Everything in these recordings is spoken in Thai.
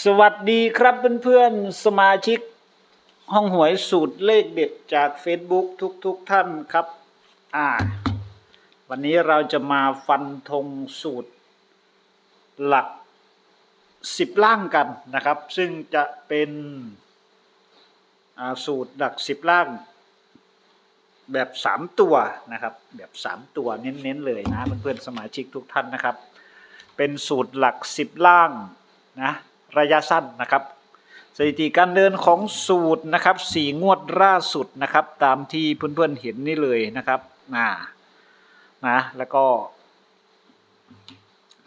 สวัสดีครับเพื่อนๆสมาชิก ห้องหวยสูตรเลขเด็ดจาก Facebook ทุกๆทท่านครับ อ่า วันนี้เราจะมาฟันธงสูตร หลักสิบล่างกันนะครับ ซึ่งจะเป็นสูตรหลักสิบล่าง แบบสามตัวนะครับ แบบสามตัวเน้นๆเลยนะเพื่อนๆสมาชิกทุกท่านนะครับ เป็นสูตรหลักสิบล่างนะ ระยะสั้นนะครับสถิติการเดินของสูตรนะครับสี่งวดล่าสุดนะครับ ตามที่เพื่อนๆเห็นนี่เลยนะครับนะนะแล้วก็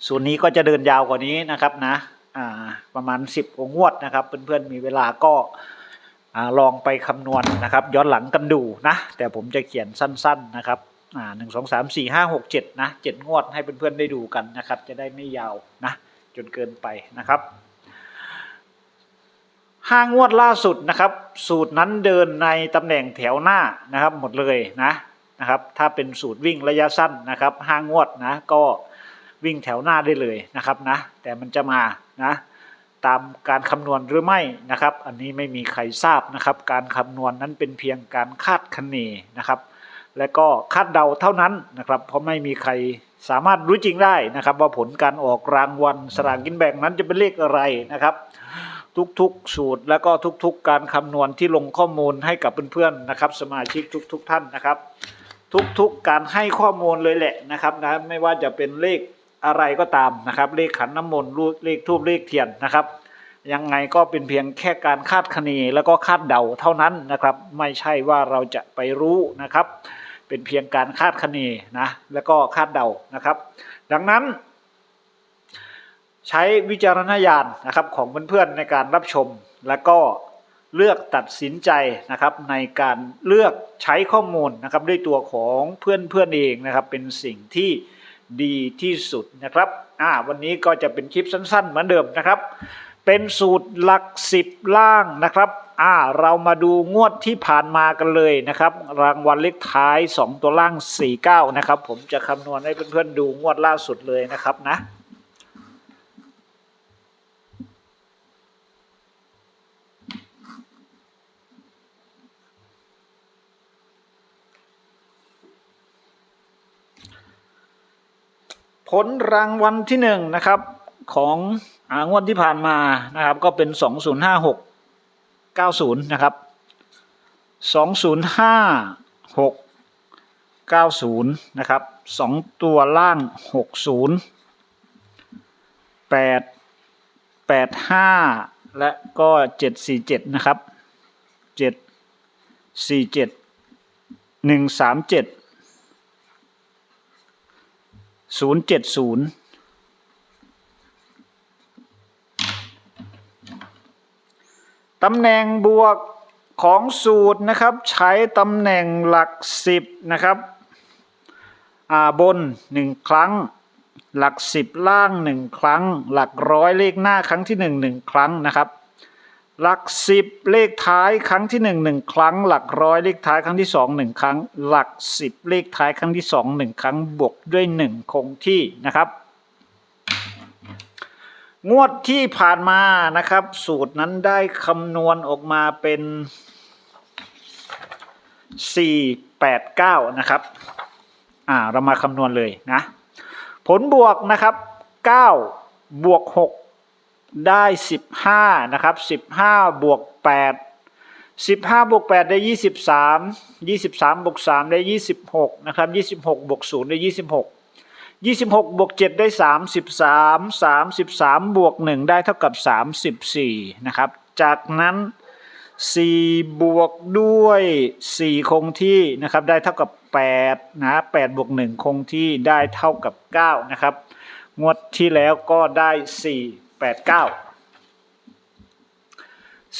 สูตรนี้ก็จะเดินยาวกว่านี้นะครับนะอ่าประมาณ 10กว่างวดนะครับ เพื่อนๆมีเวลาก็ลองไปคำนวณนะครับ ย้อนหลังกันดูนะ แต่ผมจะเขียนสั้น ๆนะครับหนึ่งสองสามสี่ห้าหกเจ็ดนะเจ็ดงวดให้เพื่อนๆได้ดูกันนะครับ จะได้ไม่ยาวนะ จนเกินไปนะครับ ห้างวดล่าสุดนะครับ สูตรนั้นเดินในตำแหน่งแถวหน้านะครับ หมดเลยนะนะครับ ถ้าเป็นสูตรวิ่งระยะสั้นนะครับห้างวดนะก็วิ่งแถวหน้าได้เลยนะครับนะ แต่มันจะมานะตามการคำนวณหรือไม่นะครับ อันนี้ไม่มีใครทราบนะครับ การคำนวณนั้นเป็นเพียงการคาดคะเนนะครับ และก็คาดเดาเท่านั้นนะครับ เพราะไม่มีใครสามารถรู้จริงได้นะครับ ว่าผลการออกรางวัลสลากกินแบ่งนั้นจะเป็นเลขอะไรนะครับ ทุกๆ สูตร แล้วก็ทุกๆ การคำนวณที่ลงข้อมูลให้กับเพื่อนๆนะครับ สมาชิกทุก ๆ ท่านนะครับ ทุกๆ การให้ข้อมูลเลยแหละนะครับนะไม่ว่าจะเป็นเลขอะไรก็ตามนะครับ เลขขันน้ำมนต์รูเลขทูบเลขเทียนนะครับ ยังไงก็เป็นเพียงแค่การคาดคะเนแล้วก็คาดเดาเท่านั้นนะครับ ไม่ใช่ว่าเราจะไปรู้นะครับ เป็นเพียงการคาดคะเนนะแล้วก็คาดเดานะครับ ดังนั้น ใช้วิจารณญาณนะครับของเพื่อนๆในการรับชม แล้วก็เลือกตัดสินใจนะครับในการเลือกใช้ข้อมูลนะครับด้วยตัวของเพื่อนๆเองนะครับเป็นสิ่งที่ดีที่สุดนะครับอ่าวันนี้ก็จะเป็นคลิปสั้นๆ เหมือนเดิมนะครับ เป็นสูตรหลักสิบล่างนะครับอ่าเรามาดูงวดที่ผ่านมากันเลยนะครับ รางวัลเลขท้าย 2 ตัวล่าง 49 นะครับ ผมจะคำนวณให้เพื่อนๆดูงวดล่าสุดเลยนะครับนะ ผลรางวัลที่หนึ่งนะครับของงวดที่ผ่านมานะครับ ก็เป็น 2056 90 นะครับ 2056 90 นะครับ 2 ตัวล่าง 60 8 85 และก็ 747 นะครับ 747 137 ศูนย์เจ็ดศูนย์ตำแหน่งบวกของสูตรนะครับ ใช้ตำแหน่งหลักสิบนะครับบนหนึ่งครั้ง หลักสิบล่างหนึ่งครั้ง หลักร้อยเลขหน้าครั้งที่หนึ่งหนึ่งครั้งนะครับ หลักสิบเลขท้ายครั้งที่หนึ่งหนึ่งครั้ง หลักร้อยเลขท้ายครั้งที่สองหนึ่งครั้ง หลักสิบเลขท้ายครั้งที่สองหนึ่งครั้งบวกด้วยหนึ่งคงที่นะครับ งวดที่ผ่านมานะครับ สูตรนั้นได้คำนวณออกมาเป็น489นะครับ อ่าเรามาคำนวณเลยนะ ผลบวกนะครับ9บวก6 ได้15นะครับ15บวก8 15บวก8ได้23 23บวก3ได้26นะครับ26บวก0ได้26 26บวก7ได้33 33บวก1ได้เท่ากับ34นะครับ จากนั้น4บวกด้วย4คงที่นะครับได้เท่ากับ8นะ8บวก1คงที่ได้เท่ากับ9นะครับ งวดที่แล้วก็ได้4 8 9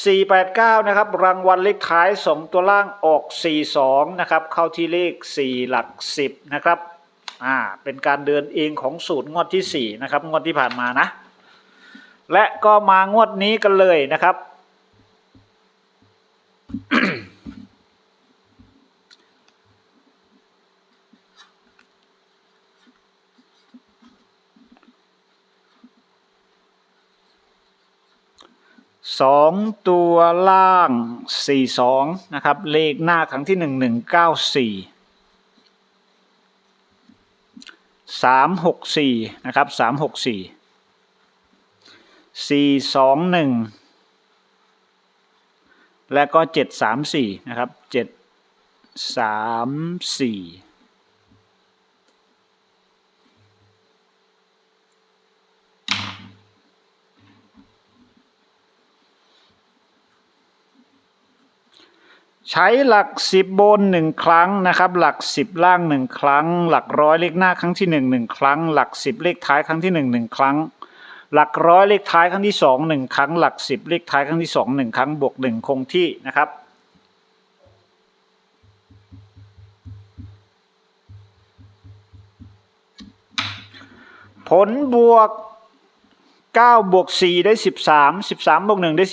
489 นะครับ รางวัลเลขท้าย 2 ตัวล่างออก 42 นะครับ เข้าที่เลข 4 หลัก 10 นะครับ อ่า เป็นการเดินเองของสูตรงวดที่ 4 นะครับ งวดที่ผ่านมานะ และก็มางวดนี้กันเลยนะครับ สองตัวล่างสี่สองนะครับ เลขหน้าครั้งที่หนึ่งหนึ่งเก้าสี่สามหกสี่นะครับสามหกสี่สี่สองหนึ่งและก็เจ็ดสามสี่นะครับเจ็ดสามสี่ ใช้หลักสิบบนหนึ่งครั้งนะครับ หลักสิบล่างหนึ่งครั้ง หลักร้อยเลขหน้าครั้งที่หนึ่งหนึ่งครั้ง หลักสิบเลขท้ายครั้งที่หนึ่งหนึ่งครั้ง หลักร้อยเลขท้ายครั้งที่สองหนึ่งครั้ง หลักสิบเลขท้ายครั้งที่สองหนึ่งครั้งบวกหนึ่งคงที่นะครับผลบวก 9 บวก 4 ได้ 13 13 บวก 1 ได้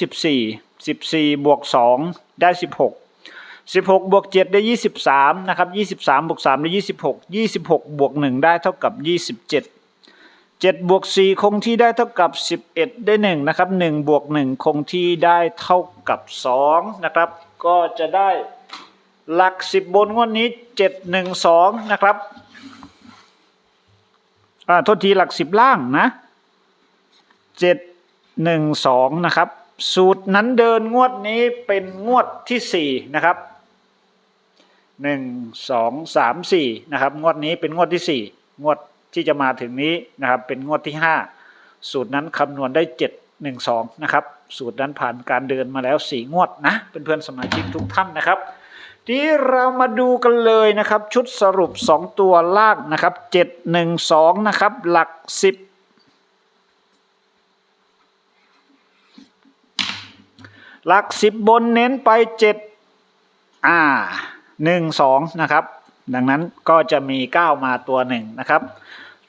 14 14 บวก 2 ได้ 16 16บวก7ได้ 23 นะครับ 23บวก3ได้ 26 26 บวก 1 ได้เท่ากับ 27 7 บวก 4 คงที่ได้เท่ากับ 11 ได้ 1 นะครับ 1 บวก 1 คงที่ได้เท่ากับ 2 นะครับ ก็จะได้หลัก 10 บนงวดนี้ 7 1 2 นะครับอ่าโทษทีหลัก 10 ล่างนะเจ็ดหนึ่งสองนะครับ สูตรนั้นเดินงวดนี้เป็นงวดที่สี่นะครับ หนึ่งสองสามสี่นะครับ งวดนี้เป็นงวดที่สี่งวดที่จะมาถึงนี้นะครับ เป็นงวดที่ห้าสูตรนั้นคำนวณได้เจ็ดหนึ่งสองนะครับ สูตรนั้นผ่านการเดินมาแล้วสี่งวดนะเพื่อนๆสมาชิกทุกท่านนะครับทีเรามาดูกันเลยนะครับ ชุดสรุป 2 ตัวล่างนะครับ7 1 2นะครับ หลัก 10 หลัก 10 บนเน้นไป 7 อ่า 1 2 นะครับ ดังนั้นก็จะมี 9 มาตัวหนึ่งนะครับ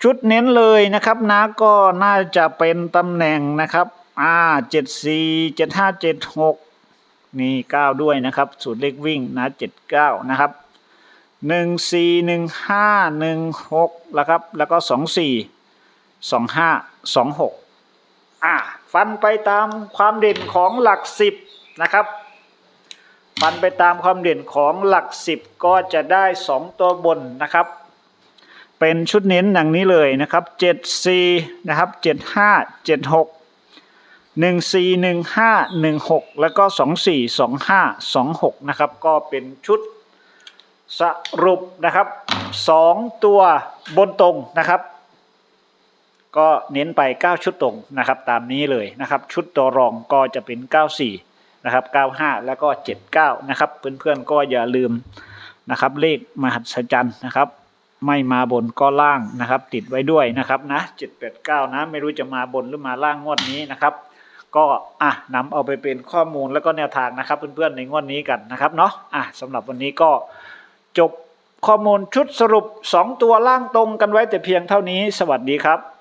ชุดเน้นเลยนะครับนะก็น่าจะเป็นตำแหน่งนะครับอ่า7 4 7 5 7 6มีเก้าด้วยนะครับ สูตรเลขวิ่งนะเจ็ดเก้านะครับหนึ่งสี่หนึ่งห้าหนึ่งหกแล้วครับ แล้วก็สองสี่สองห้าสองหกอ่าฟันไปตามความเด่นของหลักสิบนะครับ ฟันไปตามความเด่นของหลักสิบก็จะได้สองตัวบนนะครับ เป็นชุดเน้นดังนี้เลยนะครับเจ็ดสี่นะครับเจ็ดห้าเจ็ดหกหนึ่งสี่หนึ่งห้าหนึ่งหกแล้วก็สองสี่สองห้าสองหกนะครับ ก็เป็นชุดสรุปนะครับสองตัวบนตรงนะครับ ก็เน้นไป 9 ชุดตรงนะครับ ตามนี้เลยนะครับ ชุดตัวรองก็จะเป็น 94 นะครับ 95 แล้วก็ 79 นะครับ เพื่อนๆก็อย่าลืมนะครับ เลขมหัศจรรย์นะครับ ไม่มาบนก็ล่างนะครับ ติดไว้ด้วยนะครับนะ 789 นะ ไม่รู้จะมาบนหรือมาล่างงวดนี้นะครับ ก็อะนำเอาไปเป็นข้อมูลแล้วก็แนวทางนะครับ เพื่อนๆในงวดนี้กันนะครับเนาะอะสำหรับวันนี้ก็จบข้อมูลชุดสรุป 2 ตัวล่างตรงกันไว้แต่เพียงเท่านี้ สวัสดีครับ